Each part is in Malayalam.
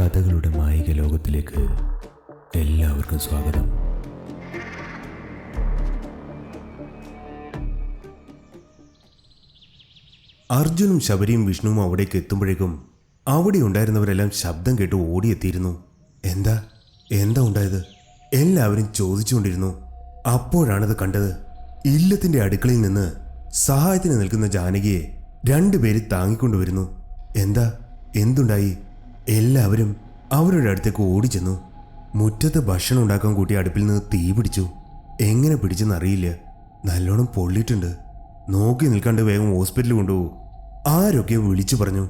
കഥകളുടെ മായിക ലോകത്തിലേക്ക് എല്ലാവർക്കും സ്വാഗതം. അർജുനും ശബരിയും വിഷ്ണുവും അവിടേക്ക് എത്തുമ്പോഴേക്കും അവിടെ ഉണ്ടായിരുന്നവരെല്ലാം ശബ്ദം കേട്ട് ഓടിയെത്തിയിരുന്നു. എന്താ? എന്താ ഉണ്ടായത്? എല്ലാവരും ചോദിച്ചുകൊണ്ടിരുന്നു. അപ്പോഴാണത് കണ്ടത് ഇല്ലത്തിന്റെ അടുക്കളയിൽ നിന്ന് സഹായത്തിന് നിൽക്കുന്ന ജാനകിയെ രണ്ടുപേര് താങ്ങിക്കൊണ്ടുവരുന്നു. എന്താ? എന്തുണ്ടായി? എല്ലാവരും അവരുടെ അടുത്തേക്ക് ഓടിച്ചെന്നു. മുറ്റത്ത് ഭക്ഷണം ഉണ്ടാക്കാൻ കൂട്ടി അടുപ്പിൽ നിന്ന് തീ പിടിച്ചു. എങ്ങനെ പിടിച്ചെന്നറിയില്ല നല്ലോണം പൊള്ളിയിട്ടുണ്ട്. നോക്കി നിൽക്കാണ്ട് വേഗം ഹോസ്പിറ്റലിൽ കൊണ്ടുപോകൂ. ആരൊക്കെ വിളിച്ചു പറഞ്ഞു.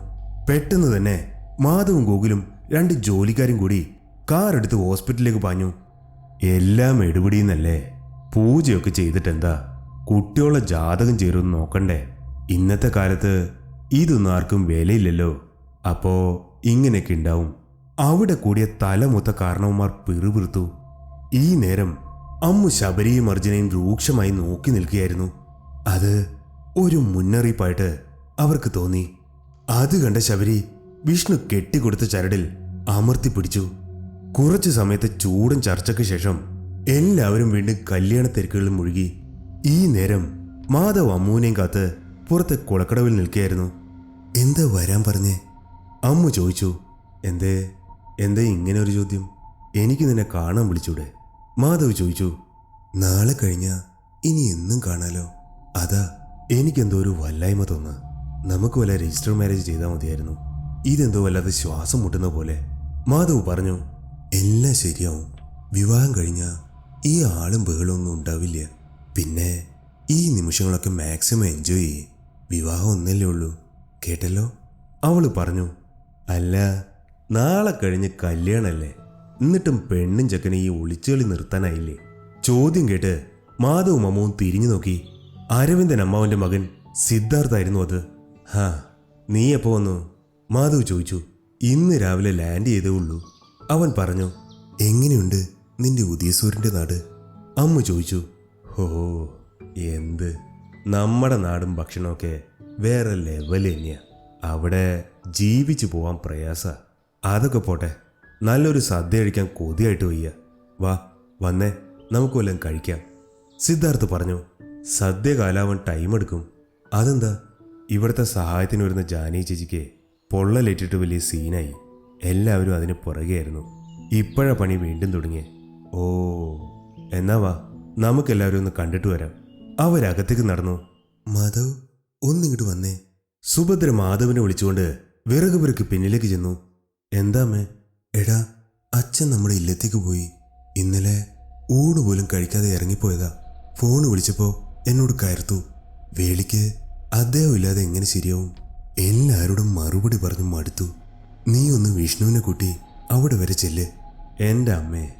പെട്ടെന്ന് തന്നെ മാധവും ഗോകുലും രണ്ട് ജോലിക്കാരും കൂടി കാർ എടുത്ത് ഹോസ്പിറ്റലിലേക്ക് പാഞ്ഞു. എല്ലാം എടുപിടിയെന്നല്ലേ. പൂജയൊക്കെ ചെയ്തിട്ടെന്താ? കുട്ടിയോളെ ജാതകം ചേരുമെന്ന് നോക്കണ്ടേ. ഇന്നത്തെ കാലത്ത് ഇതൊന്നും ആർക്കും വിലയില്ലല്ലോ. അപ്പോ ഇങ്ങനെയൊക്കെ ഉണ്ടാവും. അവിടെ കൂടിയ തലമൊത്ത കാരണവന്മാർ പിറുപിറുത്തു. ഈ നേരം അമ്മു ശബരിയും അർജുനയും രൂക്ഷമായി നോക്കി നിൽക്കുകയായിരുന്നു. അത് ഒരു മുന്നറിയിപ്പായിട്ട് അവർക്ക് തോന്നി. അത് കണ്ട ശബരി വിഷ്ണു കെട്ടിക്കൊടുത്ത ചരടിൽ അമർത്തി പിടിച്ചു. കുറച്ചു സമയത്തെ ചൂടൻ ചർച്ചയ്ക്ക് ശേഷം എല്ലാവരും വീണ്ടും കല്യാണ തിരക്കുകളിൽ മുഴുകി. ഈ നേരം മാധവ് അമ്മുവിനെയും കാത്ത് പുറത്തെ കുളക്കടവിൽ നിൽക്കുകയായിരുന്നു. എന്താ വരാൻ പറഞ്ഞേ? അമ്മു ചോദിച്ചു എന്തേ എന്തേ ഇങ്ങനെ ഒരു ചോദ്യം? എനിക്ക് നിന്നെ കാണാൻ വിളിച്ചൂടെ? മാധവ് ചോദിച്ചു നാളെ കഴിഞ്ഞ ഇനി എന്നും കാണാലോ? അതാ എനിക്കെന്തോ ഒരു വല്ലായ്മ തോന്നുക നമുക്ക് വല്ല രജിസ്റ്റർ മാരേജ് ചെയ്താൽ മതിയായിരുന്നു. ഇതെന്തോ വല്ലാതെ ശ്വാസം മുട്ടുന്ന പോലെ. മാധവ് പറഞ്ഞു എല്ലാം ശരിയാവും. വിവാഹം കഴിഞ്ഞ ഈ ആളും ബഹളമൊന്നും ഉണ്ടാവില്ല. പിന്നെ ഈ നിമിഷങ്ങളൊക്കെ മാക്സിമം എൻജോയ് ചെയ്യേ. വിവാഹം ഒന്നല്ലേ ഉള്ളൂ. കേട്ടല്ലോ? അവൾ പറഞ്ഞു അല്ല നാളെ കഴിഞ്ഞ് കല്യാണല്ലേ? എന്നിട്ടും പെണ്ണും ചെക്കനെ ഈ ഒളിച്ചുകളി നിർത്താനായില്ലേ? ചോദ്യം കേട്ട് മാധവും അമ്മവും തിരിഞ്ഞു നോക്കി. അരവിന്ദൻ അമ്മാവന്റെ മകൻ സിദ്ധാർത്ഥായിരുന്നു അത്. ഹാ നീ എപ്പോ വന്നു? മാധവ് ചോദിച്ചു. ഇന്ന് രാവിലെ ലാൻഡ് ചെയ്തേ ഉള്ളൂ. അവൻ പറഞ്ഞു എങ്ങനെയുണ്ട് നിന്റെ ഉദയസൂരിന്റെ നാട്? അമ്മ ചോദിച്ചു ഹോ എന്ത്? നമ്മുടെ നാടും ഭക്ഷണമൊക്കെ വേറെ ലെവൽ തന്നെയാ. അവിടെ ജീവിച്ചു പോവാൻ പ്രയാസ. അതൊക്കെ പോട്ടെ നല്ലൊരു സദ്യ കഴിക്കാൻ കൊതിയായിട്ട് വയ്യ. വാ വന്നേ നമുക്ക് വല്ലതും കഴിക്കാം. സിദ്ധാർത്ഥ് പറഞ്ഞു സദ്യ കാലാവൻ ടൈം എടുക്കും. അതെന്താ? ഇവിടുത്തെ സഹായത്തിന് വരുന്ന ജാനി ചേച്ചിക്ക് പൊള്ളലേറ്റിട്ട് വലിയ സീനായി. എല്ലാവരും അതിന് പുറകെയായിരുന്നു. ഇപ്പോഴാ പണി വീണ്ടും തുടങ്ങിയേ. ഓ എന്നാ വാ നമുക്കെല്ലാവരും ഒന്ന് കണ്ടിട്ട് വരാം. അവരകത്തേക്ക് നടന്നു. മാധവ് ഒന്നിങ്ങോട്ട് വന്നേ. സുഭദ്ര മാധവനെ വിളിച്ചുകൊണ്ട് വിറക് വിറക്ക് പിന്നിലേക്ക് ചെന്നു. എന്താമേ എടാ അച്ഛൻ നമ്മുടെ ഇല്ലത്തേക്ക് പോയി. ഇന്നലെ ഊണ് പോലും കഴിക്കാതെ ഇറങ്ങിപ്പോയതാ. ഫോൺ വിളിച്ചപ്പോ എന്നോട് കയർത്തു. വേളിക്ക് അദ്ദേഹം ഇല്ലാതെ എങ്ങനെ ശരിയാവും? എല്ലാവരോടും മറുപടി പറഞ്ഞു മടുത്തു. നീ ഒന്ന് വിഷ്ണുവിനെ കൂട്ടി അവിടെ വരെ ചെല്ല്. എന്റെ അമ്മേ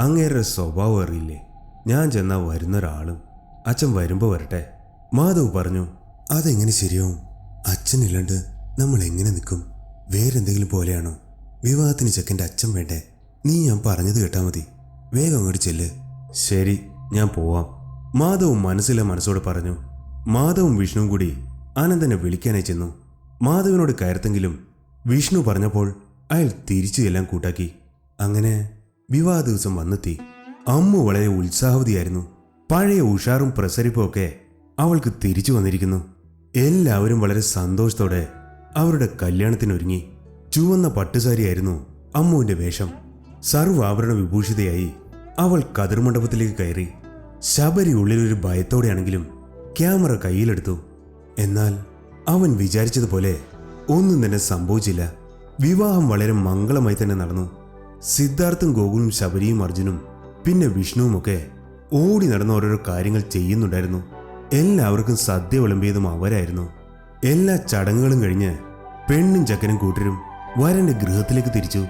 അങ്ങേരുടെ സ്വഭാവം അറിയില്ലേ? ഞാൻ ചെന്നാ വരുന്നൊരാളും. അച്ഛൻ വരുമ്പോൾ വരട്ടെ. മാധവ് പറഞ്ഞു അതെങ്ങനെ ശരിയാവും? അച്ഛനില്ലാണ്ട് നമ്മൾ എങ്ങനെ നിൽക്കും? വേറെന്തെങ്കിലും പോലെയാണോ? വിവാഹത്തിന് ചെക്കന്റെ അച്ഛൻ വേണ്ടേ? നീ ഞാൻ പറഞ്ഞത് കേട്ടാൽ മതി. വേഗം അങ്ങോട്ട് ചെല്ല്. ശരി ഞാൻ പോവാം. മാധവും മനസ്സിലെ മനസ്സോട് പറഞ്ഞു. മാധവും വിഷ്ണുവും കൂടി ആനന്ദനെ വിളിക്കാനായി ചെന്നു. മാധവനോട് കയർത്തെങ്കിലും വിഷ്ണു പറഞ്ഞപ്പോൾ അയാൾ തിരിച്ചു എല്ലാം കൂട്ടാക്കി. അങ്ങനെ വിവാഹ ദിവസം വന്നെത്തി. അമ്മ വളരെ ഉത്സാഹവതിയായിരുന്നു. പഴയ ഉഷാറും പ്രസരിപ്പും ഒക്കെ അവൾക്ക് തിരിച്ചു വന്നിരിക്കുന്നു. എല്ലാവരും വളരെ സന്തോഷത്തോടെ അവരുടെ കല്യാണത്തിനൊരുങ്ങി. ചുവന്ന പട്ടുസാരിയായിരുന്നു അമ്മുവിന്റെ വേഷം. സർവാഭരണ വിഭൂഷിതയായി അവൾ കതിർമണ്ഡപത്തിലേക്ക് കയറി. ശബരി ഉള്ളിലൊരു ഭയത്തോടെയാണെങ്കിലും ക്യാമറ കയ്യിലെടുത്തു. എന്നാൽ അവൻ വിചാരിച്ചതുപോലെ ഒന്നും തന്നെ സംഭവിച്ചില്ല. വിവാഹം വളരെ മംഗളമായി തന്നെ നടന്നു. സിദ്ധാർത്ഥും ഗോകുലും ശബരിയും അർജുനും പിന്നെ വിഷ്ണുവുമൊക്കെ ഓടി നടന്ന ഓരോരോ കാര്യങ്ങൾ ചെയ്യുന്നുണ്ടായിരുന്നു. എല്ലാവർക്കും സദ്യ വിളമ്പിയതും അവരായിരുന്നു. എല്ലാ ചടങ്ങുകളും കഴിഞ്ഞ് പെണ്ണും ചക്കനും കൂട്ടരും വരന്റെ ഗൃഹത്തിലേക്ക് തിരിച്ചു.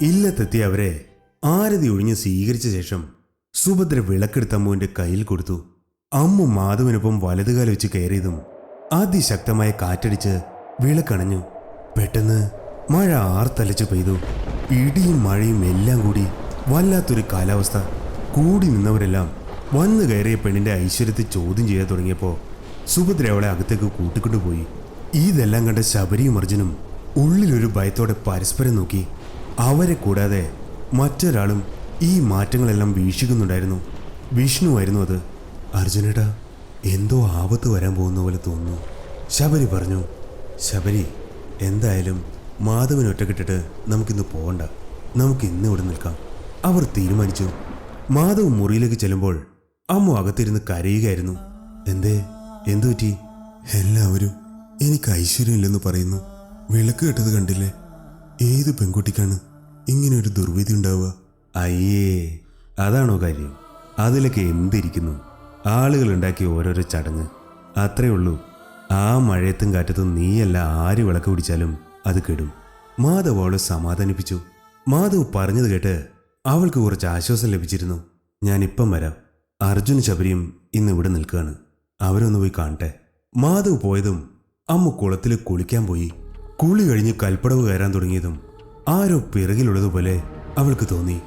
ഇല്ലത്തെത്തിയ അവരെ ആരതി ഒഴിഞ്ഞ് സ്വീകരിച്ച ശേഷം സുഭദ്ര വിളക്കെടുത്ത അമ്മുവിന്റെ കയ്യിൽ കൊടുത്തു. അമ്മു മാധവനൊപ്പം വലതുകാല വെച്ച് കയറിയതും അതിശക്തമായ കാറ്റടിച്ച് വിളക്കണഞ്ഞു. പെട്ടെന്ന് മഴ ആർത്തലച്ചു പെയ്തു. ഇടിയും മഴയും എല്ലാം കൂടി വല്ലാത്തൊരു കാലാവസ്ഥ. കൂടി നിന്നവരെല്ലാം വന്നു കയറിയ പെണ്ണിന്റെ ഐശ്വര്യത്തെ ചോദ്യം ചെയ്യാൻ തുടങ്ങിയപ്പോൾ സുഭദ്ര അവളെ അകത്തേക്ക് കൂട്ടിക്കൊണ്ടുപോയി ഇതെല്ലാം കണ്ട ശബരിയും അർജുനും ഉള്ളിലൊരു ഭയത്തോടെ പരസ്പരം നോക്കി. അവരെ കൂടാതെ മറ്റൊരാളും ഈ മാറ്റങ്ങളെല്ലാം വീക്ഷിക്കുന്നുണ്ടായിരുന്നു. വിഷ്ണു ആയിരുന്നു അത്. അർജുനേട്ടാ എന്തോ ആപത്ത് വരാൻ പോകുന്ന പോലെ തോന്നുന്നു. ശബരി പറഞ്ഞു ശബരി എന്തായാലും മാധവൻ ഒറ്റക്കിട്ടിട്ട് നമുക്കിന്ന് പോകണ്ട നമുക്ക് ഇന്ന് ഇവിടെ നിൽക്കാം. അവർ തീരുമാനിച്ചു. മാധവ് മുറിയിലേക്ക് ചെല്ലുമ്പോൾ അമ്മു അകത്തിരുന്ന് കരയുകയായിരുന്നു. എന്തേ? എന്തു പറ്റി? എല്ലാവരും എനിക്ക് ഐശ്വര്യമില്ലെന്ന് പറയുന്നു. വിളക്ക് കെട്ടത് കണ്ടില്ലേ? ഏത് പെൺകുട്ടിക്കാണ് ഇങ്ങനെ ഒരു ദുർവിധി ഉണ്ടാവുക? അയ്യേ അതാണോ കാര്യം? അതിലൊക്കെ എന്തിരിക്കുന്നു? ആളുകൾ ഉണ്ടാക്കിയ ഓരോരോ ചടങ്ങ്. അത്രേ ഉള്ളൂ. ആ മഴയത്തും കാറ്റത്തും നീയല്ല ആര് വിളക്ക് പിടിച്ചാലും അത് കെടും. മാധവ് അവളെ സമാധാനിപ്പിച്ചു. മാധവ് പറഞ്ഞത് കേട്ട് അവൾക്ക് കുറച്ച് ആശ്വാസം ലഭിച്ചിരുന്നു. ഞാനിപ്പം വരാം. അർജുൻ ശബരിയും ഇന്ന് ഇവിടെ നിൽക്കുകയാണ്. അവരൊന്ന് പോയി കാണട്ടെ. മാധവ് പോയതും അമ്മ കുളത്തിൽ കുളിക്കാൻ പോയി. കുളി കഴിഞ്ഞ് കൽപ്പടവ് കയറാൻ തുടങ്ങിയതും ആരോ പിറകിലുള്ളതുപോലെ അവൾക്ക് തോന്നി.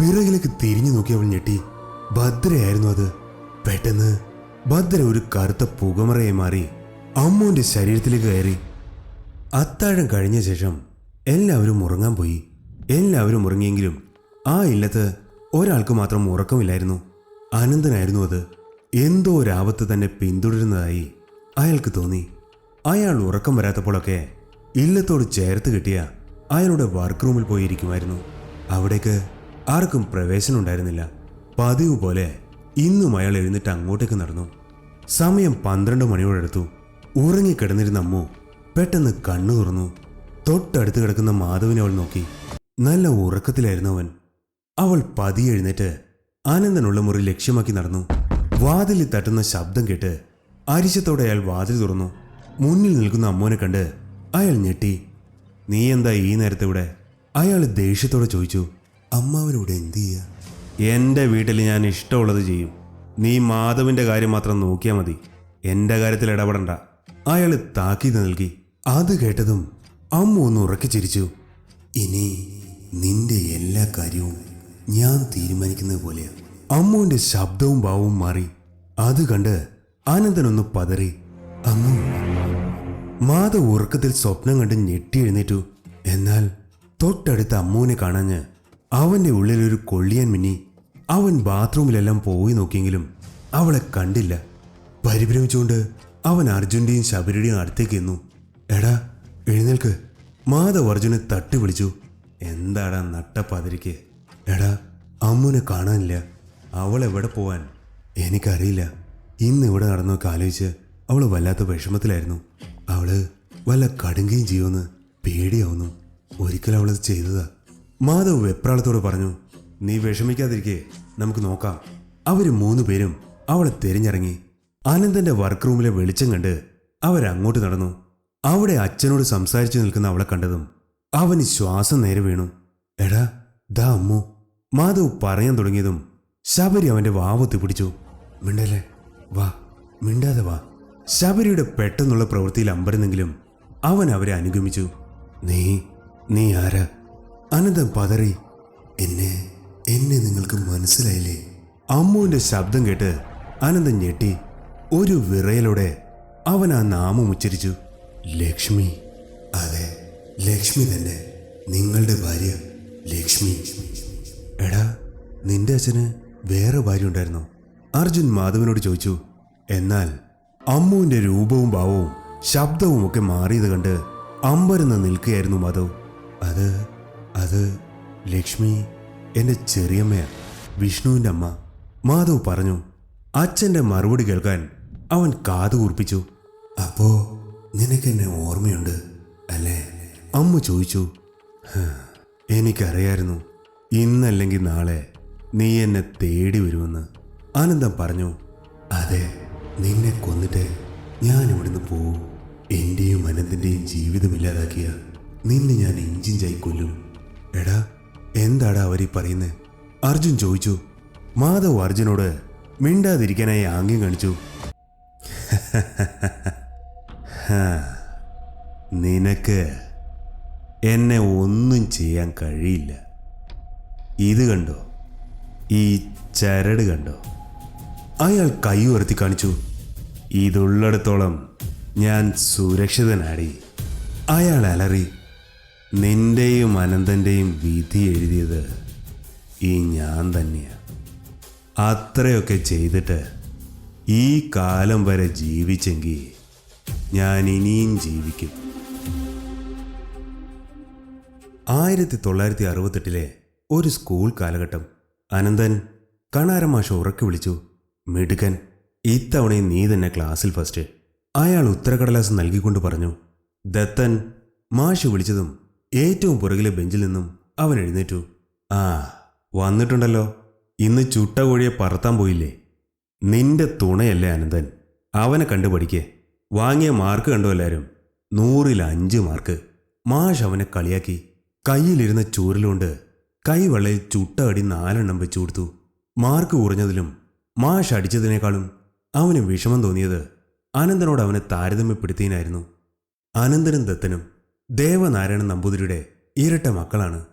പിറകിലേക്ക് തിരിഞ്ഞു നോക്കി അവൾ ഞെട്ടി. ഭദ്രയായിരുന്നു അത്. പെട്ടെന്ന് ഭദ്ര ഒരു കറുത്ത പുകമറയായി മാറി അമ്മുവിന്റെ ശരീരത്തിലേക്ക് കയറി. അത്താഴം കഴിഞ്ഞ ശേഷം എല്ലാവരും ഉറങ്ങാൻ പോയി. എല്ലാവരും ഉറങ്ങിയെങ്കിലും ആ ഇല്ലത്ത് ഒരാൾക്ക് മാത്രം ഉറക്കമില്ലായിരുന്നു. അനന്തനായിരുന്നു അത്. എന്തോ ഒരാപത്ത് തന്നെ പിന്തുടരുന്നതായി അയാൾക്ക് തോന്നി. അയാൾ ഉറക്കം വരാത്തപ്പോഴൊക്കെ ഇല്ലത്തോട് ചേർത്ത് കിട്ടിയ അയാളുടെ വർക്ക് റൂമിൽ പോയിരിക്കുമായിരുന്നു. അവിടേക്ക് ആർക്കും പ്രവേശനം ഉണ്ടായിരുന്നില്ല. പതിവ് പോലെ ഇന്നും അയാൾ എഴുന്നേറ്റ് അങ്ങോട്ടേക്ക് നടന്നു. സമയം പന്ത്രണ്ട് മണിയോടടുത്തു. ഉറങ്ങിക്കിടന്നിരുന്ന അമ്മു പെട്ടെന്ന് കണ്ണു തുറന്നു. തൊട്ടടുത്ത് കിടക്കുന്ന മാധവിനെ അവൾ നോക്കി. നല്ല ഉറക്കത്തിലായിരുന്നു അവൻ. അവൾ പതിയെ എഴുന്നേറ്റ് ആനന്ദനുള്ള മുറി ലക്ഷ്യമാക്കി നടന്നു. വാതിലിൽ തട്ടുന്ന ശബ്ദം കേട്ട് അരിശത്തോടെ അയാൾ വാതിൽ തുറന്നു. മുന്നിൽ നിൽക്കുന്ന അമ്മോനെ കണ്ട് അയാൾ ഞെട്ടി. നീ എന്താ ഈ നേരത്തെ ഇവിടെ? അയാൾ ദേഷ്യത്തോടെ ചോദിച്ചു. അമ്മാവനോട് എന്ത് ചെയ്യുക എന്റെ വീട്ടിൽ ഞാൻ ഇഷ്ടമുള്ളത് ചെയ്യും. നീ മാധവിന്റെ കാര്യം മാത്രം നോക്കിയാൽ മതി. എന്റെ കാര്യത്തിൽ ഇടപെടണ്ട. അയാൾ താക്കീത് നൽകി. അത് കേട്ടതും അമ്മ ഒന്ന് ഉറക്കി ചിരിച്ചു. ഇനി നിന്റെ എല്ലാ കാര്യവും ഞാൻ തീരുമാനിക്കുന്നത് പോലെയാ അമ്മുവിന്റെ ശബ്ദവും ഭാവവും മാറി. അത് കണ്ട് ആനന്ദനൊന്ന് പതറി അമ്മു മാധവ് ഉറക്കത്തിൽ സ്വപ്നം കണ്ട് ഞെട്ടി എഴുന്നേറ്റു. എന്നാൽ തൊട്ടടുത്ത അമ്മുവിനെ കാണാഞ്ഞ് അവന്റെ ഉള്ളിൽ ഒരു കൊള്ളിയാൻ മിന്നി. അവൻ ബാത്റൂമിലെല്ലാം പോയി നോക്കിയെങ്കിലും അവളെ കണ്ടില്ല. പരിഭ്രമിച്ചുകൊണ്ട് അവൻ അർജുന്റെയും ശബരിയുടെയും അടുത്തേക്ക് എന്നു എടാ എഴുന്നേൽക്ക്. മാധവ് അർജുനെ തട്ടി വിളിച്ചു എന്താടാ നട്ടപ്പതിരിക്ക്? എടാ അമ്മുനെ കാണാനില്ല. അവൾ എവിടെ പോവാൻ? എനിക്കറിയില്ല. ഇന്ന് ഇവിടെ നടന്നൊക്കെ ആലോചിച്ച് അവൾ വല്ലാത്ത വിഷമത്തിലായിരുന്നു. അവൾ വല്ല കടുങ്കയും ചെയ്യുമെന്ന് പേടിയാവുന്നു. ഒരിക്കൽ അവളത് ചെയ്തതാ. മാധവ് വെപ്രാളത്തോട് പറഞ്ഞു നീ വിഷമിക്കാതിരിക്കെ നമുക്ക് നോക്കാം. അവർ മൂന്ന് പേരും അവളെ തിരിഞ്ഞിറങ്ങി. ആനന്ദന്റെ വർക്ക് റൂമിലെ വെളിച്ചം കണ്ട് അവരങ്ങോട്ട് നടന്നു. അവിടെ അച്ഛനോട് സംസാരിച്ചു നിൽക്കുന്ന അവളെ കണ്ടതും അവന് ശ്വാസം നേരെ വീണു. എടാ ദാ അമ്മു മാധവ് പറയാൻ തുടങ്ങിയതും ശബരി അവന്റെ വാവത്തി പിടിച്ചു. മിണ്ടല്ലേ? വാ മിണ്ടാതെ വാ. ശബരിയുടെ പെട്ടെന്നുള്ള പ്രവൃത്തിയിൽ അമ്പരുന്നെങ്കിലും അവൻ അവരെ അനുഗമിച്ചു. നീ നീ ആരാ? അനന്തം പതറി. എന്നെ എന്നെ നിങ്ങൾക്ക് മനസ്സിലായില്ലേ? അമ്മുവിന്റെ ശബ്ദം കേട്ട് അനന്തൻ ഞെട്ടി. ഒരു വിറയലോടെ അവൻ ആ നാമം ഉച്ചരിച്ചു. ലക്ഷ്മി. അതെ ലക്ഷ്മി തന്നെ. നിങ്ങളുടെ ഭാര്യ. ലക്ഷ്മി. എടാ നിന്റെ അച്ഛന് വേറെ ഭാര്യ ഉണ്ടായിരുന്നോ അർജുൻ മാധവനോട് ചോദിച്ചു. എന്നാൽ അമ്മുവിന്റെ രൂപവും ഭാവവും ശബ്ദവും ഒക്കെ മാറിയത് കണ്ട് അമ്പരന്ന് നിൽക്കുകയായിരുന്നു മാധവ്. അത് അത് ലക്ഷ്മി എന്റെ ചെറിയമ്മയാണ് വിഷ്ണുവിന്റെ അമ്മ. മാധവ് പറഞ്ഞു അച്ഛന്റെ മറുപടി കേൾക്കാൻ അവൻ കാതു കൂർപ്പിച്ചു അപ്പോ നിനക്കെന്നെ ഓർമ്മയുണ്ട് അല്ലേ? അമ്മ ചോദിച്ചു "ഹ്, എനിക്കറിയായിരുന്നു ഇന്നല്ലെങ്കിൽ നാളെ നീ എന്നെ തേടി വരുമെന്ന്. ആനന്ദം പറഞ്ഞു അതെ നിന്നെ കൊന്നിട്ട് ഞാൻ ഇവിടുന്ന് പോവും. എന്റെയും അനന്തിന്റെയും ജീവിതം ഇല്ലാതാക്കിയ നിന്നെ ഞാൻ ഇഞ്ചിഞ്ചായി കൊല്ലും. എടാ എന്താടാ അവരീ പറയുന്നത് അർജുൻ ചോദിച്ചു. മാധവ് അർജുനോട് മിണ്ടാതിരിക്കാനായി ആംഗ്യം കാണിച്ചു. നിനക്ക് എന്നെ ഒന്നും ചെയ്യാൻ കഴിയില്ല. ഇത് കണ്ടോ? ഈ ചരട് കണ്ടോ? അയാൾ കൈ ഉയർത്തി കാണിച്ചു. ഇതുള്ളിടത്തോളം ഞാൻ സുരക്ഷിതനാടി. അയാൾ അലറി നിന്റെയും അനന്തന്റെയും വിധി എഴുതിയത് ഈ ഞാൻ തന്നെയാണ് അത്രയൊക്കെ ചെയ്തിട്ട് ഈ കാലം വരെ ജീവിച്ചെങ്കിൽ ഞാൻ ഇനിയും ജീവിക്കും. ആയിരത്തി തൊള്ളായിരത്തി അറുപത്തെട്ടിലെ ഒരു സ്കൂൾ കാലഘട്ടം അനന്തൻ കണാരമാഷ ഉറക്കി വിളിച്ചു മിടുക്കൻ ഇത്തവണയും നീ തന്നെ ക്ലാസ്സിൽ ഫസ്റ്റ് അയാൾ ഉത്തരക്കടലാസ് നൽകിക്കൊണ്ട് പറഞ്ഞു ദത്തൻ മാഷ് വിളിച്ചതും ഏറ്റവും പുറകിലെ ബെഞ്ചിൽ നിന്നും അവൻ എഴുന്നേറ്റു. ആ വന്നിട്ടുണ്ടല്ലോ. ഇന്ന് ചുട്ട കോഴിയെ പറത്താൻ പോയില്ലേ? നിന്റെ തുണയല്ലേ അനന്തൻ? അവനെ കണ്ടു പഠിക്കേ. വാങ്ങിയ മാർക്ക് കണ്ടു എല്ലാവരും നൂറിൽ അഞ്ച് മാർക്ക്. മാഷ് അവനെ കളിയാക്കി കയ്യിലിരുന്ന ചൂരലുകൊണ്ട് കൈവെള്ളയിൽ ചുട്ട അടി നാലെണ്ണം വെച്ചു കൊടുത്തു. മാർക്ക് കുറഞ്ഞതിലും മാഷ് അടിച്ചതിനേക്കാളും അവന് വിഷമം തോന്നിയത് അനന്തനോട് അവനെ താരതമ്യപ്പെടുത്തിയനായിരുന്നു അനന്തനും ദത്തനും ദേവനാരായണൻ നമ്പൂതിരിയുടെ ഇരട്ട മക്കളാണ്.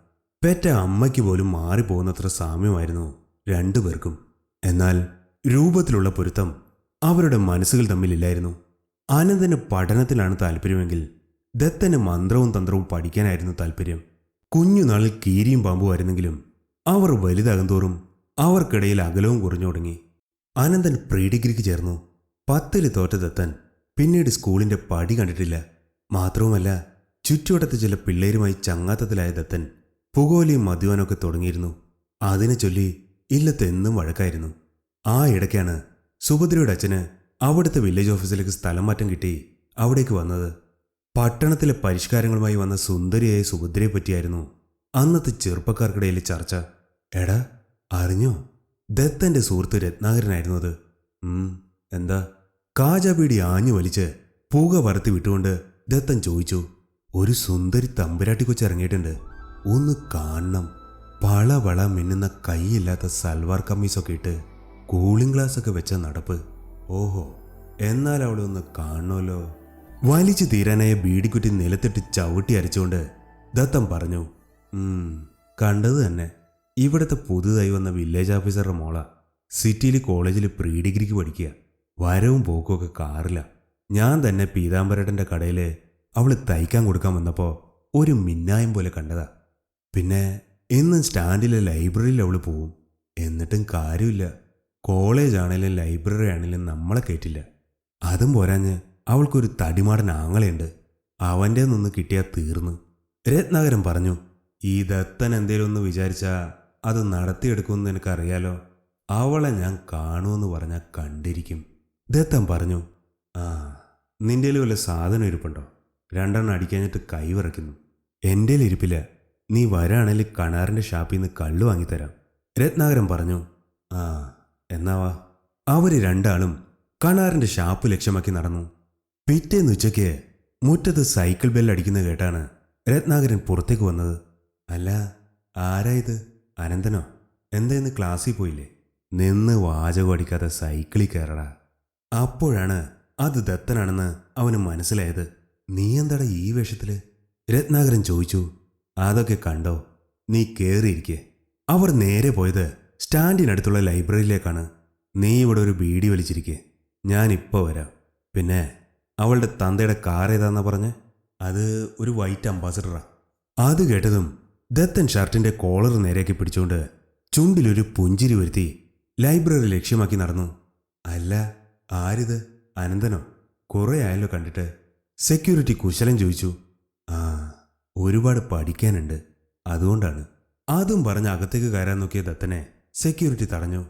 പെറ്റ അമ്മയ്ക്ക് പോലും മാറിപ്പോകുന്നത്ര സാമ്യമായിരുന്നു രണ്ടുപേർക്കും. എന്നാൽ രൂപത്തിലുള്ള പൊരുത്തം അവരുടെ മനസ്സുകൾ തമ്മിലില്ലായിരുന്നു. അനന്തന് പഠനത്തിലാണ് താല്പര്യമെങ്കിൽ ദത്തന് മന്ത്രവും തന്ത്രവും പഠിക്കാനായിരുന്നു താല്പര്യം. കുഞ്ഞുനാളിൽ കീരിയും പാമ്പുമായിരുന്നെങ്കിലും അവർ വലുതാകും തോറും അവർക്കിടയിൽ അകലവും കുറഞ്ഞു തുടങ്ങി. അനന്തൻ പ്രീ ഡിഗ്രിക്ക് ചേർന്നു. പത്തിൽ തോറ്റതെത്താൻ പിന്നീട് സ്കൂളിന്റെ പടി കണ്ടിട്ടില്ല. മാത്രവുമല്ല ചുറ്റുവട്ടത്തെ ചില പിള്ളേരുമായി ചങ്ങാത്തത്തിലായ ദത്തൻ പുകോലിയും മദ്യവാനൊക്കെ തുടങ്ങിയിരുന്നു. അതിനെ ചൊല്ലി ഇല്ലത്തെന്നും വഴക്കായിരുന്നു. ആ ഇടയ്ക്കാണ് സുഭദ്രയുടെ അച്ഛന് അവിടുത്തെ വില്ലേജ് ഓഫീസിലേക്ക് സ്ഥലം മാറ്റം കിട്ടി അവിടേക്ക് വന്നത്. പട്ടണത്തിലെ പരിഷ്കാരങ്ങളുമായി വന്ന സുന്ദരിയായ സുഭദ്രയെ പറ്റിയായിരുന്നു അന്നത്തെ ചെറുപ്പക്കാർക്കിടയിലെ ചർച്ച. എടാ അറിഞ്ഞോ? ദത്തന്റെ സുഹൃത്ത് രത്നാകരനായിരുന്നു അത്. എന്താ? കാജാബീടി ആഞ്ഞു വലിച്ച് പുക വറുത്തി വിട്ടുകൊണ്ട് ദത്തൻ ചോദിച്ചു ഒരു സുന്ദരി തമ്പുരാട്ടി കൊച്ചി ഇറങ്ങിയിട്ടുണ്ട്. ഒന്ന് കാണണം. പള വള മിന്നുന്ന കൈയില്ലാത്ത സൽവാർ കമ്മീസൊക്കെ ഇട്ട് കൂളിംഗ് ഗ്ലാസ് ഒക്കെ വെച്ച നടപ്പ്. ഓഹോ എന്നാൽ അവളെ ഒന്ന് കാണണമല്ലോ. വലിച്ചു തീരാനായ ബീഡിക്കുറ്റി നിലത്തിട്ട് ചവിട്ടി അരച്ചുകൊണ്ട് ദത്തം പറഞ്ഞു "ഉം, കണ്ടത് തന്നെ. ഇവിടുത്തെ പുതുതായി വന്ന വില്ലേജ് ഓഫീസറുടെ മോള. സിറ്റിയിൽ കോളേജിൽ പ്രീ ഡിഗ്രിക്ക് പഠിക്കുക. വരവും പോക്കും ഒക്കെ കാറില്ല ഞാൻ തന്നെ പീതാംബരട്ടന്റെ കടയിൽ അവൾ തയ്ക്കാൻ കൊടുക്കാൻ വന്നപ്പോൾ ഒരു മിന്നായം പോലെ കണ്ടതാ. പിന്നെ എന്നും സ്റ്റാൻഡിലെ ലൈബ്രറിയിൽ അവൾ പോവും. എന്നിട്ടും കാര്യമില്ല. കോളേജ് ആണെങ്കിലും ലൈബ്രറി ആണെങ്കിലും നമ്മളെ കയറ്റില്ല. അതും പോരാഞ്ഞ് അവൾക്കൊരു തടിമാടൻ ആങ്ങളയുണ്ട്. അവന്റെ നിന്ന് കിട്ടിയാൽ തീർന്നു. രത്നാകരൻ പറഞ്ഞു ഈ ദത്തൻ എന്തേലും ഒന്ന് വിചാരിച്ചാൽ അത് നടത്തിയെടുക്കുമെന്ന് എനിക്കറിയാലോ. അവളെ ഞാൻ കാണുമെന്ന് പറഞ്ഞാൽ കണ്ടിരിക്കും. ദത്തൻ പറഞ്ഞു ആ നിന്റെ വല്ല സാധനം ഇരിപ്പുണ്ടോ? രണ്ടെണ്ണം അടിക്കഴിഞ്ഞിട്ട് കൈ വിറയ്ക്കുന്നു. എന്റെ ഇരിപ്പില്ല. നീ വരാണെങ്കിൽ കണാറിന്റെ ഷാപ്പിൽ നിന്ന് കള്ളു വാങ്ങിത്തരാം. രത്നാകരൻ പറഞ്ഞു ആ എന്നാവാ അവർ രണ്ടാളും കണാറിന്റെ ഷാപ്പ് ലക്ഷ്യമാക്കി നടന്നു. പിറ്റേന്ന് ഉച്ചയ്ക്ക് മുറ്റത്ത് സൈക്കിൾ ബെൽ അടിക്കുന്ന കേട്ടാണ് രത്നാകരൻ പുറത്തേക്ക് വന്നത്. അല്ല ആരാ ഇത്? അനന്തനോ? എന്തായിരുന്നു ക്ലാസ്സിൽ പോയില്ലേ? നിന്ന് വാചകം അടിക്കാതെ സൈക്കിളിൽ കയറടാ. അപ്പോഴാണ് അത് ദത്തനാണെന്ന് അവന് മനസ്സിലായത്. നീ എന്താടാ ഈ വേഷത്തിൽ? രത്നാകരൻ ചോദിച്ചു. അതൊക്കെ കണ്ടോ? നീ കയറിയിരിക്കെ അവർ നേരെ പോയത് സ്റ്റാൻഡിനടുത്തുള്ള ലൈബ്രറിയിലേക്കാണ്. നീ ഇവിടെ ഒരു ബീഡി വലിച്ചിരിക്കെ. ഞാൻ ഇപ്പോൾ വരാം. പിന്നെ അവളുടെ തന്തയുടെ കാർ ഏതാന്നാ പറഞ്ഞ്? അത് ഒരു വൈറ്റ് അംബാസിഡറാണ് അത് കേട്ടതും ദത്തൻ ഷർട്ടിന്റെ കോളർ നേരെയാക്കി പിടിച്ചുകൊണ്ട് ചുണ്ടിലൊരു പുഞ്ചിരി വരുത്തി ലൈബ്രറി ലക്ഷ്യമാക്കി നടന്നു. അല്ല ആരിത്? അനന്തനോ? കുറേ ആയല്ലോ കണ്ടിട്ട്. സെക്യൂരിറ്റി കുശലം ചോദിച്ചു. ആ ഒരുപാട് പഠിക്കാനുണ്ട്. അതുകൊണ്ടാണ്. അതും പറഞ്ഞ് അകത്തേക്ക് കയറാൻ നോക്കിയ ദത്തനെ സെക്യൂരിറ്റി തടഞ്ഞു.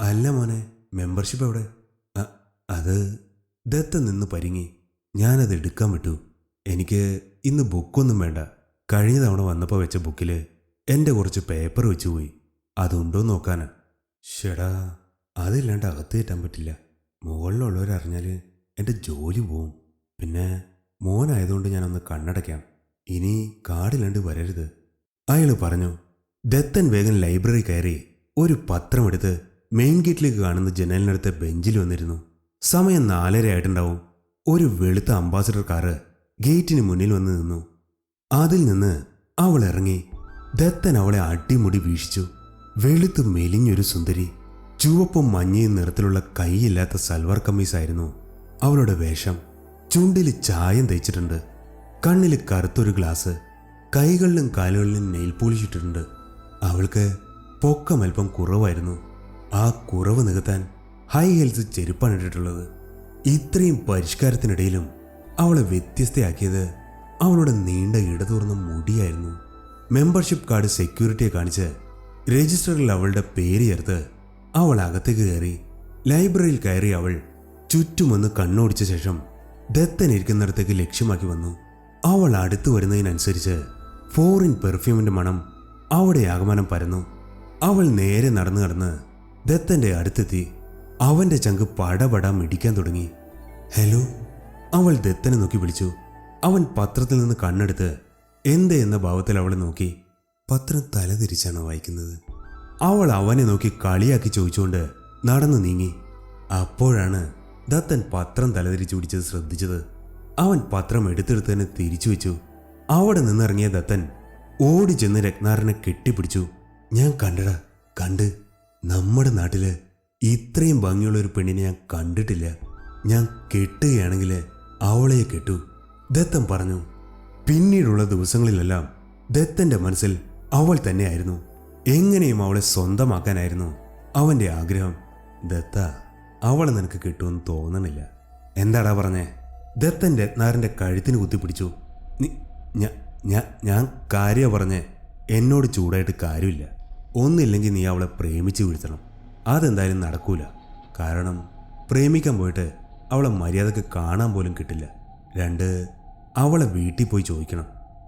അല്ല മോനെ മെമ്പർഷിപ്പ് എവിടെ? "അ, അത് ദത്തൻ നിന്ന് പരിങ്ങി. ഞാനത് എടുക്കാൻ വിട്ടു. എനിക്ക് ഇന്ന് ബുക്കൊന്നും വേണ്ട. കഴിഞ്ഞ തവണ വന്നപ്പോൾ വെച്ച ബുക്കിൽ എന്റെ കുറച്ച് പേപ്പർ വെച്ച് പോയി. അതുണ്ടോ നോക്കാനാ. ഷെടാ അതില്ലാണ്ട് അകത്ത് കയറ്റാൻ പറ്റില്ല. മുകളിലുള്ളവരറിഞ്ഞാൽ എന്റെ ജോലി പോവും. പിന്നെ മോനായതുകൊണ്ട് ഞാനൊന്ന് കണ്ണടയ്ക്കാം. ഇനി കാടില്ലാണ്ട് വരരുത്. അയാൾ പറഞ്ഞു ദത്തൻ വേഗം ലൈബ്രറി കയറി ഒരു പത്രമെടുത്ത് മെയിൻ ഗേറ്റിലേക്ക് കാണുന്ന ജനലിനടുത്ത ബെഞ്ചിൽ വന്നിരുന്നു. സമയം നാലര ആയിട്ടുണ്ടാവും. ഒരു വെളുത്ത അംബാസഡർ കാറ് ഗേറ്റിന് മുന്നിൽ വന്ന് നിന്നു. അതിൽ നിന്ന് അവൾ ഇറങ്ങി. ദത്തൻ അവളെ അടിമുടി വീക്ഷിച്ചു. വെളുത്ത് മെലിഞ്ഞൊരു സുന്ദരി. ചുവപ്പും മഞ്ഞയും നിറത്തിലുള്ള കൈയില്ലാത്ത സൽവാർ കമ്മീസായിരുന്നു അവളുടെ വേഷം. ചുണ്ടിൽ ചായം തയ്ച്ചിട്ടുണ്ട് കണ്ണിൽ കറുത്തൊരു ഗ്ലാസ്. കൈകളിലും കാലുകളിലും നെയിൽ പോളിഷ് അവൾക്ക് പൊക്കമൽപ്പം കുറവായിരുന്നു. ആ കുറവ് നികത്താൻ ഹൈ ഹെൽത്ത് ചെരുപ്പാണ് ഇട്ടിട്ടുള്ളത്. ഇത്രയും പരിഷ്കാരത്തിനിടയിലും അവളെ വ്യത്യസ്തയാക്കിയത് അവളുടെ നീണ്ട ഇടതൂർന്ന മുടിയായിരുന്നു. മെമ്പർഷിപ്പ് കാർഡ് സെക്യൂരിറ്റിയെ കാണിച്ച് രജിസ്റ്ററിൽ അവളുടെ പേര് ചേർത്ത് അവൾ അകത്തേക്ക് കയറി ലൈബ്രറിയിൽ കയറി അവൾ ചുറ്റുമൊന്ന് കണ്ണോടിച്ച ശേഷം ദത്തൻ ഇരിക്കുന്നിടത്തേക്ക് ലക്ഷ്യമാക്കി വന്നു. അവൾ അടുത്തു വരുന്നതിനനുസരിച്ച് ഫോറിൻ പെർഫ്യൂമിന്റെ മണം അവിടെ ആഗമനം പരന്നു. അവൾ നേരെ നടന്നു കടന്ന് ദത്തന്റെ അടുത്തെത്തി അവന്റെ ചങ്ക് പടപട മിടിക്കാൻ തുടങ്ങി. ഹലോ? അവൾ ദത്തനെ നോക്കി വിളിച്ചു. അവൻ പത്രത്തിൽ നിന്ന് കണ്ണെടുത്ത് എന്ത് എന്ന ഭാവത്തിൽ അവളെ നോക്കി. പത്രം തലതിരിച്ചാണ് വായിക്കുന്നത്. അവൾ അവനെ നോക്കി കളിയാക്കി ചോദിച്ചുകൊണ്ട് നടന്നു നീങ്ങി. അപ്പോഴാണ് ദത്തൻ പത്രം തലതിരിച്ചു പിടിച്ചത് ശ്രദ്ധിച്ചത്. അവൻ പത്രം എടുത്തെടുത്ത് തന്നെ തിരിച്ചു വെച്ചു. അവിടെ നിന്നിറങ്ങിയ ദത്തൻ ഓടി ചെന്ന് രത്നാറിനെ കെട്ടിപ്പിടിച്ചു. ഞാൻ കണ്ടടാ കണ്ട്. നമ്മുടെ നാട്ടിൽ ഇത്രയും ഭംഗിയുള്ള ഒരു പെണ്ണിനെ ഞാൻ കണ്ടിട്ടില്ല. ഞാൻ കെട്ടുകയാണെങ്കിൽ അവളെ കെട്ടു. ദത്തൻ പറഞ്ഞു. പിന്നീടുള്ള ദിവസങ്ങളിലെല്ലാം ദത്തന്റെ മനസ്സിൽ അവൾ തന്നെയായിരുന്നു. എങ്ങനെയും അവളെ സ്വന്തമാക്കാനായിരുന്നു അവന്റെ ആഗ്രഹം. ദത്ത അവളെ നിനക്ക് കിട്ടുമെന്ന് തോന്നണില്ല. എന്താടാ പറഞ്ഞേ? ദത്തൻ രത്നാറിന്റെ കഴുത്തിന് കുത്തിപ്പിടിച്ചു. "നി- ഞ- ഞ- ഞാൻ കാര്യ പറഞ്ഞേ. എന്നോട് ചൂടായിട്ട് കാര്യമില്ല. ഒന്നില്ലെങ്കിൽ നീ അവളെ പ്രേമിച്ച് വീഴ്ത്തണം. അതെന്തായാലും നടക്കൂല. കാരണം പ്രേമിക്കാൻ പോയിട്ട് അവളെ മര്യാദയ്ക്ക് കാണാൻ പോലും കിട്ടില്ല. രണ്ട് അവളെ വീട്ടിൽ പോയി ചോദിക്കണം.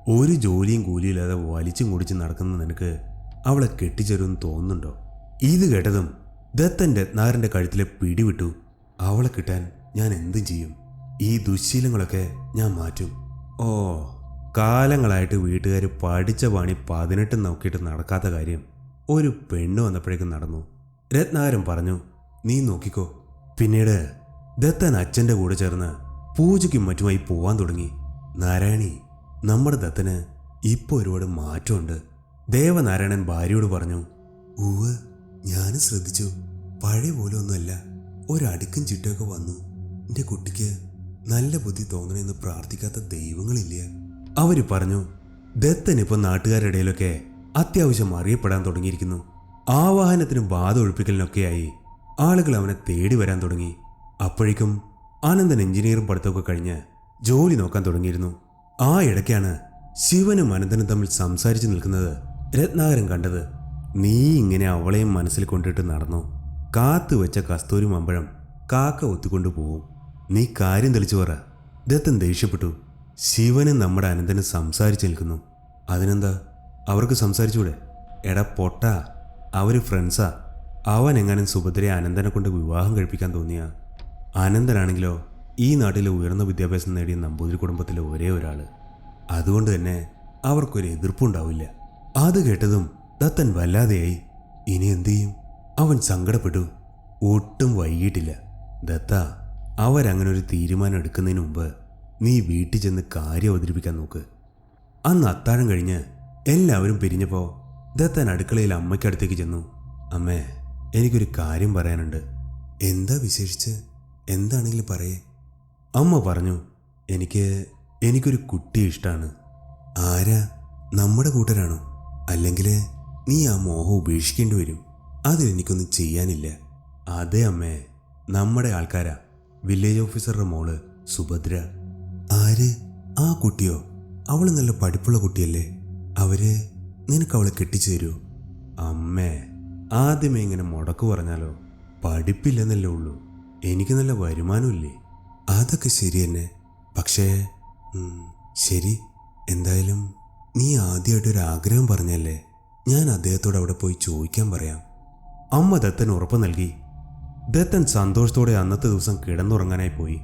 ഒരു ജോലിയും കൂലിയില്ലാതെ വലിച്ചും കുടിച്ചും നടക്കുന്ന നിനക്ക് അവളെ കെട്ടിച്ചേരുമെന്ന് തോന്നുന്നുണ്ടോ? ഇത് കേട്ടതും ദത്തൻ രത്നാകരന്റെ കഴുത്തിലെ പിടിവിട്ടു. അവളെ കിട്ടാൻ ഞാൻ എന്തും ചെയ്യും. ഈ ദുശ്ശീലങ്ങളൊക്കെ ഞാൻ മാറ്റും. ഓ കാലങ്ങളായിട്ട് വീട്ടുകാർ പഠിച്ച പണി പതിനെട്ട് നോക്കിയിട്ട് നടക്കാത്ത കാര്യം ഒരു പെണ്ണ് വന്നപ്പോഴേക്കും നടന്നു. രത്നാകരൻ പറഞ്ഞു നീ നോക്കിക്കോ. പിന്നീട് ദത്തൻ അച്ഛന്റെ കൂടെ ചേർന്ന് പൂജയ്ക്കും മറ്റുമായി പോവാൻ തുടങ്ങി. നാരായണി നമ്മുടെ ദത്തന് ഇപ്പോൾ ഒരുപാട് മാറ്റമുണ്ട്. ദേവനാരായണൻ ഭാര്യയോട് പറഞ്ഞു ഊവ് ഞാനും ശ്രദ്ധിച്ചു. പഴയ പോലെ ഒന്നുമല്ല. ഒരടുക്കും ചിട്ടയൊക്കെ വന്നു. എന്റെ കുട്ടിക്ക് നല്ല ബുദ്ധി തോന്നണമെന്ന് പ്രാർത്ഥിക്കാത്ത ദൈവങ്ങളില്ല. അവർ പറഞ്ഞു ദത്തൻ ഇപ്പോൾ നാട്ടുകാരുടെ ഇടയിലൊക്കെ അത്യാവശ്യം അറിയപ്പെടാൻ തുടങ്ങിയിരിക്കുന്നു. ആവാഹനത്തിനും ബാധ ഒഴിപ്പിക്കലിനൊക്കെയായി ആളുകൾ അവനെ തേടി വരാൻ തുടങ്ങി. അപ്പോഴേക്കും ആനന്ദൻ എഞ്ചിനീയറും പഠിത്തമൊക്കെ കഴിഞ്ഞ് ജോലി നോക്കാൻ തുടങ്ങിയിരുന്നു. ആ ഇടയ്ക്കാണ് ശിവനും അനന്തനും തമ്മിൽ സംസാരിച്ചു നിൽക്കുന്നത് രത്നാകരൻ കണ്ടത്. നീ ഇങ്ങനെ അവളെയും മനസ്സിൽ കൊണ്ടിട്ട് നടന്നു? കാത്തു വെച്ച കസ്തൂരി മമ്പഴം കാക്ക ഒത്തിക്കൊണ്ടു പോവും. നീ കാര്യം തെളിച്ചു പറ. ദത്തൻ ദേഷ്യപ്പെട്ടു. ശിവനും നമ്മുടെ അനന്തനും സംസാരിച്ചു നിൽക്കുന്നു. അതിനെന്താ? അവർക്ക് സംസാരിച്ചൂടെ? എടാ പൊട്ട. അവർ ഫ്രണ്ട്സാ. അവൻ എങ്ങാനും സുഭദ്രയെ അനന്തനെ കൊണ്ട് വിവാഹം കഴിപ്പിക്കാൻ തോന്നിയ. അനന്തനാണെങ്കിലോ ഈ നാട്ടിലെ ഉയർന്ന വിദ്യാഭ്യാസം നേടിയ നമ്പൂതിരി കുടുംബത്തിലെ ഒരേ ഒരാൾ അതുകൊണ്ട് തന്നെ അവർക്കൊരു എതിർപ്പുണ്ടാവില്ല അത് കേട്ടതും ദത്തൻ വല്ലാതെയായി. ഇനി എന്തു ചെയ്യും? അവൻ സങ്കടപ്പെട്ടു. ഒട്ടും വൈകിട്ടില്ല ദത്ത അവരങ്ങനെ ഒരു തീരുമാനം എടുക്കുന്നതിന് മുമ്പ് നീ വീട്ടിൽ ചെന്ന് കാര്യം അവതരിപ്പിക്കാൻ നോക്ക്. അന്ന് അത്താഴം കഴിഞ്ഞ് എല്ലാവരും പിരിഞ്ഞപ്പോൾ ദത്തൻ അടുക്കളയിൽ അമ്മയ്ക്കടുത്തേക്ക് ചെന്നു. അമ്മേ എനിക്കൊരു കാര്യം പറയാനുണ്ട്. എന്താ വിശേഷിച്ച്? എന്താണെങ്കിലും പറയേ. അമ്മ പറഞ്ഞു എനിക്ക് എനിക്കൊരു കുട്ടി ഇഷ്ടമാണ് ആരാ? നമ്മുടെ കൂട്ടരാണോ? അല്ലെങ്കിൽ നീ ആ മോഹം ഉപേക്ഷിക്കേണ്ടി വരും. അതിലെനിക്കൊന്നും ചെയ്യാനില്ല. അതെ അമ്മേ നമ്മുടെ ആൾക്കാരാ. വില്ലേജ് ഓഫീസറുടെ മോൾ സുഭദ്ര. ആര്? ആ കുട്ടിയോ? അവൾ നല്ല പഠിപ്പുള്ള കുട്ടിയല്ലേ. അവർ നിനക്ക് അവളെ കെട്ടിച്ചു തരുമോ അമ്മേ ആദ്യമേ ഇങ്ങനെ മുടക്ക് പറഞ്ഞാലോ? പഠിപ്പില്ലെന്നല്ലേ ഉള്ളൂ. എനിക്ക് നല്ല വരുമാനമില്ലേ? അതൊക്കെ ശരി തന്നെ. പക്ഷേ ശരി. എന്തായാലും നീ ആദ്യമായിട്ടൊരു ആഗ്രഹം പറഞ്ഞല്ലേ? ഞാൻ അദ്ദേഹത്തോട് അവിടെ പോയി ചോദിക്കാൻ പറയാം. അമ്മ ദത്തൻ ഉറപ്പ് നൽകി. ദത്തൻ സന്തോഷത്തോടെ അന്നത്തെ ദിവസം കിടന്നുറങ്ങാനായി പോയി.